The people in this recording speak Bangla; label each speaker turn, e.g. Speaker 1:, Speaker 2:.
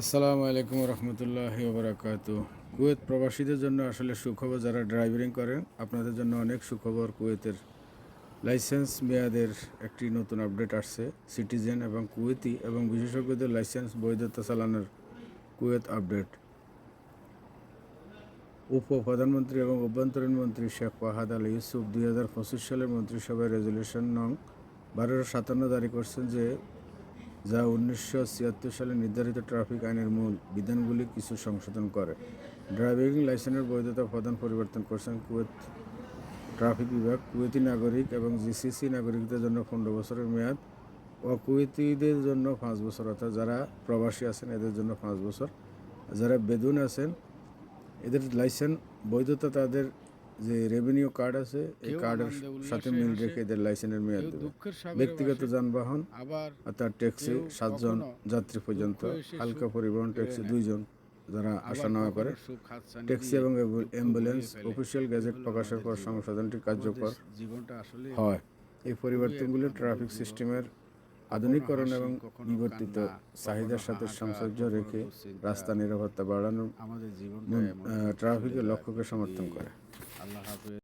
Speaker 1: আসসালামু আলাইকুম রহমতুল্লাহ বারাকাত কুয়েত প্রবাসীদের জন্য আসলে সুখবর যারা ড্রাইভিং করেন আপনাদের জন্য অনেক সুখবর কুয়েতের লাইসেন্স মেয়াদের একটি নতুন আপডেট আসছে। সিটিজেন এবং কুয়েতি এবং বিশেষজ্ঞদের লাইসেন্স বৈধতা চালানোর কুয়েত আপডেট। উপ প্রধানমন্ত্রী এবং অভ্যন্তরীণ মন্ত্রী শেখ ফাহাদ আলী ইউসুফ দুই হাজার পঁচিশ সালের মন্ত্রিসভায় রেজলিউশন নং বারোশো সাতান্ন জারি করছেন যে যা উনিশশো ছিয়াত্তর সালে নির্ধারিত ট্রাফিক আইনের মূল বিধানগুলি কিছু সংশোধন করে। ড্রাইভিং লাইসেন্সের বৈধতা প্রদান পরিবর্তন করছেন কুয়েত ট্রাফিক বিভাগ। কুয়েতি নাগরিক এবং জিসিসি নাগরিকদের জন্য পনেরো বছরের মেয়াদ ও কুয়েতিদের জন্য পাঁচ বছর, অর্থাৎ যারা প্রবাসী আছেন এদের জন্য পাঁচ বছর। যারা বেদুন আছেন, এদের লাইসেন্স বৈধতা তাদের যে রেভিনিউ কার্ড আছে এই কার্ডের সাথে মিল রেখে এদের লাইসেন্সের মেয়াদ দেবে। ব্যক্তিগত যানবাহন
Speaker 2: আবার
Speaker 1: অর্থাৎ ট্যাক্সি সাতজন যাত্রী পর্যন্ত হালকা পরিবহন ট্যাক্সি দুইজন যারা আসা নেওয়া করে। ট্যাক্সি এবং অ্যাম্বুলেন্স অফিসিয়াল গ্যাজেট প্রকাশের পর সংশোধনটি কার্যকর হয়। এই পরিবর্তনগুলো ট্রাফিক সিস্টেমের আধুনিকরণ এবং বিবর্তিত চাহিদার সাথে সামঞ্জস্য রেখে রাস্তা নিরাপত্তা বাড়ানোর
Speaker 2: জীবনটা
Speaker 1: ট্রাফিকের লক্ষ্যকে সমর্থন করে।
Speaker 2: আল্লাহ হাফেজ।